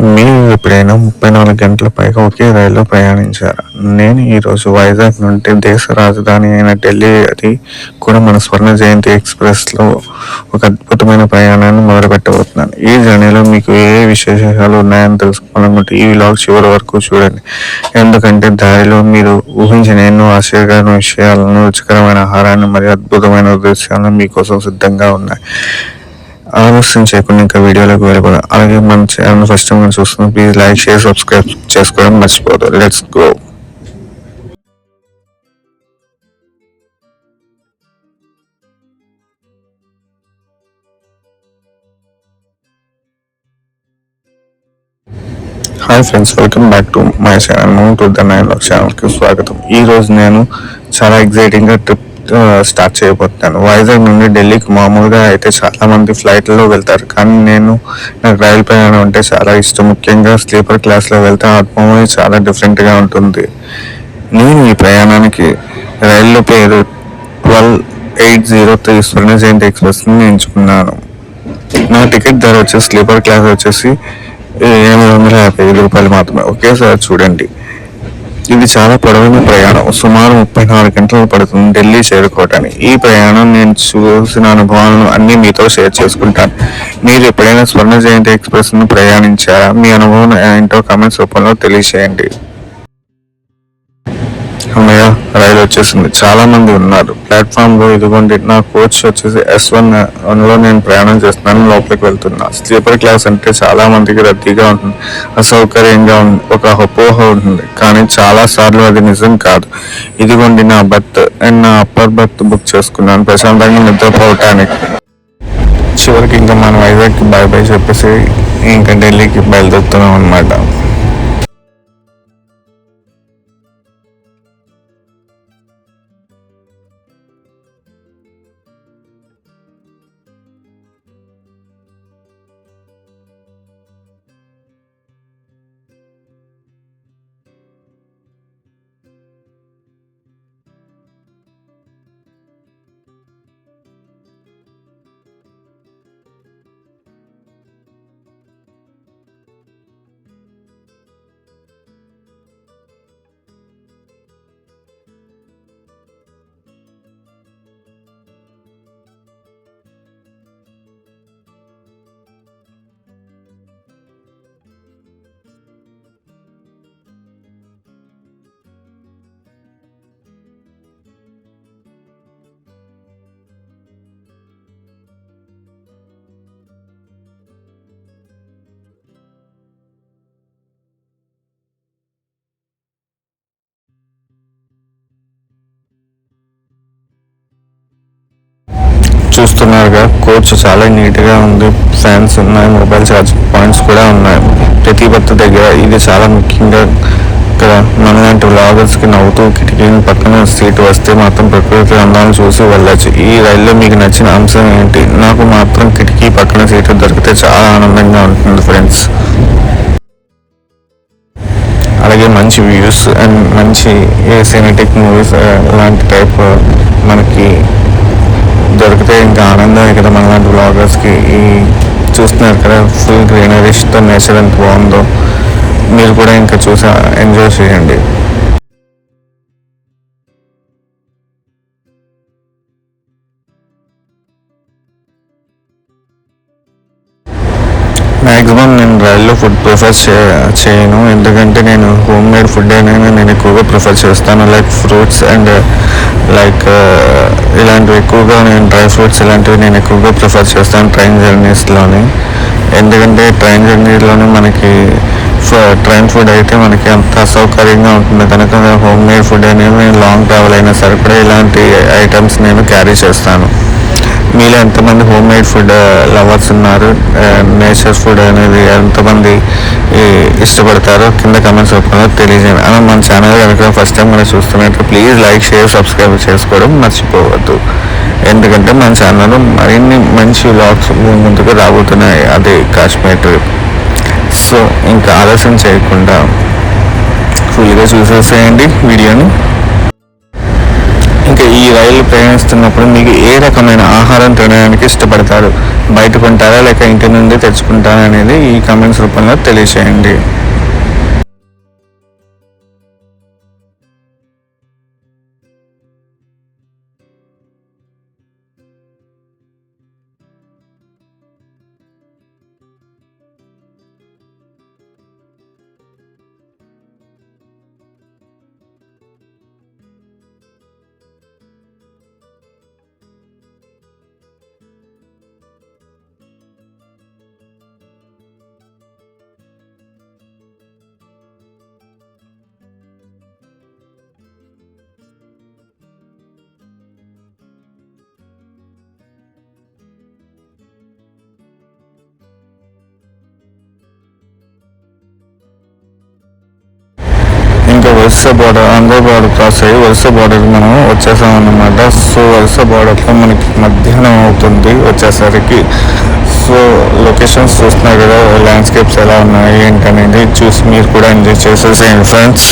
మీరు ఎప్పుడైనా ముప్పై నాలుగు గంటల పైగా ఒకే రైల్లో ప్రయాణించారా. నేను ఈరోజు వైజాగ్ నుండి దేశ రాజధాని అయిన ఢిల్లీ అది కూడా మన స్వర్ణ జయంతి ఎక్స్ప్రెస్లో ఒక అద్భుతమైన ప్రయాణాన్ని మొదలుపెట్టబోతున్నాను. ఈ జర్నీలో మీకు ఏ విశేషాలు ఉన్నాయని తెలుసుకోవాలనుకుంటే ఈ వ్లాగ్ చివరి వరకు చూడండి. ఎందుకంటే దారిలో మీరు ఊహించిన ఎన్నో ఆశ్చర్యకరమైన విషయాలను రుచికరమైన ఆహారాన్ని మరియు అద్భుతమైన దృశ్యాలను మీకోసం సిద్ధంగా ఉన్నాయి. ఆలస్యం చేయకుండా ఇంకా వీడియోలోకి వెళ్ళిపోదాం అలాగే మన ఛానల్ ఫస్ట్ టైం మనం చూస్తున్నాం ప్లీజ్ లైక్ షేర్ సబ్స్క్రైబ్ చేసుకోవడం మర్చిపోదు let's go hi friends welcome back to my channel to the nine ఛానల్కి స్వాగతం. ఈ రోజు నేను చాలా ఎగ్జైటింగ్గా ట్రిప్ స్టార్ట్ చేయబోతున్నాను. వైజాగ్ నుండి ఢిల్లీకి మామూలుగా అయితే చాలామంది ఫ్లైట్లో వెళ్తారు. కానీ నేను నాకు రైలు ప్రయాణం అంటే చాలా ఇష్టం. ముఖ్యంగా స్లీపర్ క్లాస్లో వెళ్తే ఆ అనుభవం చాలా డిఫరెంట్గా ఉంటుంది. నేను ఈ ప్రయాణానికి రైల్లో పేరు twelve eight zero three Swarna Jayanthi ఎక్స్ప్రెస్ని ఎంచుకున్నాను. నా టికెట్ ధర వచ్చేసి స్లీపర్ క్లాస్ వచ్చేసి ఎనిమిది వందల యాభై ఐదు రూపాయలు మాత్రమే. ఒకేసారి చూడండి. ఇది చాలా పొడవైన ప్రయాణం. సుమారు ముప్పై నాలుగు గంటలు పడుతుంది ఢిల్లీ చేరుకోవటానికి. ఈ ప్రయాణం నేను చూసిన అనుభవాలను అన్ని మీతో షేర్ చేసుకుంటాను. మీరు ఎప్పుడైనా స్వర్ణ జయంతి ఎక్స్ప్రెస్ను ప్రయాణించారా? మీ అనుభవం ఏంటో కామెంట్స్ రూపంలో తెలియజేయండి అమ్మయ్య రైలు వచ్చేసింది. చాలా మంది ఉన్నారు. ప్లాట్ఫామ్లో ఇదిగోండి నా కోచ్ వచ్చేసి ఎస్ వన్లో నేను ప్రయాణం చేస్తున్నాను లోపలికి వెళ్తున్నా. స్లీపర్ క్లాస్ అంటే చాలా మందికి రద్దీగా ఉంటుంది. అసౌకర్యంగా ఉంది ఒక అపోహ ఉంటుంది. కానీ చాలా సార్లు అది నిజం కాదు. ఇదిగోండి నా బర్త్ అండ్ నా అప్పర్ బర్త్ బుక్ చేసుకున్నాను. ప్రశాంతంగా నిద్రపోవటానికి. చివరికి ఇంకా మన వైజాగ్కి బై బై చెప్పేసి ఇంకా ఢిల్లీకి బయలుదేరుతున్నాం అనమాట చూస్తున్నారుగా. కోచ్ చాలా నీట్గా ఉంది. ఫ్యాన్స్ ఉన్నాయి. మొబైల్ ఛార్జ్ పాయింట్స్ కూడా ఉన్నాయి. ప్రతి భర్త దగ్గర ఇది చాలా ముఖ్యంగా ఇక్కడ మనలాంటి వ్లాగర్స్కి నవ్వుతూ కిటికీ పక్కన సీట్ వస్తే మాత్రం ప్రకృతి అందాలను చూసి వెళ్ళచ్చు. ఈ రైల్లో మీకు నచ్చిన అంశం ఏంటి? నాకు మాత్రం కిటికీ పక్కన సీటు దొరికితే చాలా ఆనందంగా ఉంటుంది ఫ్రెండ్స్. అలాగే మంచి వ్యూస్ అండ్ మంచి సినిటిక్ మూవీస్ లాంటి టైప్ మనకి దొరికితే ఇంకా ఆనందం కదా మన లాంటి బ్లాగర్స్కి ఈ చూస్తున్నారు కదా ఫుల్ గ్రీనరీస్తో నేచర్ ఎంత బాగుందో. మీరు కూడా ఇంకా చూసి ఎంజాయ్ చేయండి. మ్యాక్సిమం నేను రైల్లో ఫుడ్ ప్రిఫర్ చేయను. ఎందుకంటే నేను హోమ్ మేడ్ ఫుడ్ అయినా నేను ఎక్కువగా ప్రిఫర్ చేస్తాను. Like fruits and like uh, ఇలాంటివి ఎక్కువగా నేను డ్రై ఫ్రూట్స్ ఇలాంటివి నేను ఎక్కువగా ప్రిఫర్ చేస్తాను ట్రైన్ జర్నీస్లోని ఎందుకంటే ట్రైన్ జర్నీలోనే మనకి ట్రైన్ ఫుడ్ అయితే మనకి అంత అసౌకర్యంగా ఉంటుంది. కనుక హోమ్ మేడ్ ఫుడ్ అనేది నేను లాంగ్ ట్రావెల్ అయినా సరే కూడా ఇలాంటి ఐటమ్స్ నేను క్యారీ చేస్తాను. మీలో ఎంతమంది home made food uh, lovers ఉన్నారు uh, నేచర్ ఫుడ్ అనేది ఎంతమంది ఇష్టపడతారో కింద కమెంట్స్ రూపంలో తెలియజేయండి. అలా మన ఛానల్ కనుక ఫస్ట్ టైం మనం చూస్తున్నట్టు ప్లీజ్ లైక్ షేర్ సబ్స్క్రైబ్ చేసుకోవడం మర్చిపోవద్దు. ఎందుకంటే మన ఛానల్ మరిన్ని మంచి వ్లాగ్స్ ముందుకు రాబోతున్నాయి అదే కాశ్మీర్ ట్రిప్ సో ఇంకా ఆలస్యం చేయకుండా ఫుల్గా చూసేసేయండి వీడియోని. రైలు ప్రయాణిస్తున్నప్పుడు మీకు ఏ రకమైన ఆహారం తినడానికి ఇష్టపడతారు? బయట కొంటారా లేక ఇంటి నుండి తెచ్చుకుంటారా అనేది ఈ కామెంట్స్ రూపంలో తెలియచేయండి. వరుస బార్డర్ ఆంధ్ర బార్డర్ క్రాస్ అయ్యి వరుస బార్డర్ మనం వచ్చేసాం అన్నమాట సో వరుస బార్డర్లో మనకి మధ్యాహ్నం అవుతుంది వచ్చేసరికి. సో లొకేషన్స్ చూస్తున్నారు కదా ల్యాండ్స్కేప్స్ ఎలా ఉన్నాయి ఏంటనేది చూసి మీరు కూడా ఎంజాయ్ చేసేసేయండి ఫ్రెండ్స్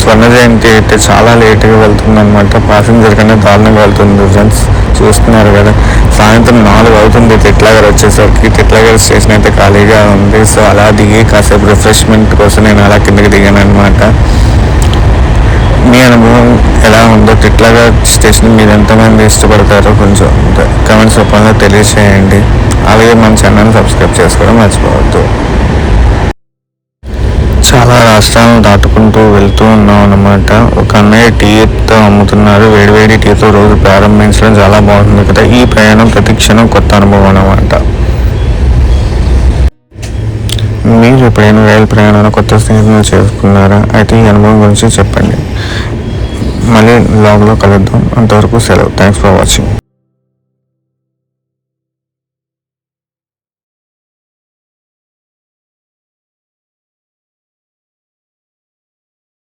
స్వర్ణ జయంతి అయితే చాలా లేట్గా వెళ్తుంది అనమాట ప్యాసింజర్ కన్నా దారుణంగా వెళ్తుంది ఫ్రెండ్స్. చూస్తున్నారు కదా. సాయంత్రం నాలుగు అవుతుంది. తిట్లగారు వచ్చేసరికి తిట్లగారు స్టేషన్ అయితే ఖాళీగా ఉంది. సో అలా దిగి కాసేపు రిఫ్రెష్మెంట్ కోసం నేను అలా కిందకి దిగాను అనమాట మీ అనుభవం ఎలా ఉందో తిట్లగా స్టేషన్ మీరు ఎంతమంది ఇష్టపడతారో కొంచెం కమెంట్స్ రూపంలో తెలియజేయండి అలాగే మన ఛానల్ సబ్స్క్రైబ్ చేసుకోవడం మర్చిపోవద్దు. చాలా రాష్ట్రాలను దాటుకుంటూ వెళ్తూ ఉన్నాం అనమాట ఒక అన్నయ్య టీతో అమ్ముతున్నారు. వేడివేడి టీతో రోజు ప్రారంభించడం చాలా బాగుంటుంది కదా. ఈ ప్రయాణం ప్రతి క్షణం కొత్త అనుభవం అనమాట మీరు ఎప్పుడైనా రైలు ప్రయాణంలో కొత్త స్నేహితులను చేసుకున్నారా అయితే ఈ అనుభవం గురించి చెప్పండి. మళ్ళీ లాగ్లో కలుద్దాం. అంతవరకు సెలవు. Thanks for watching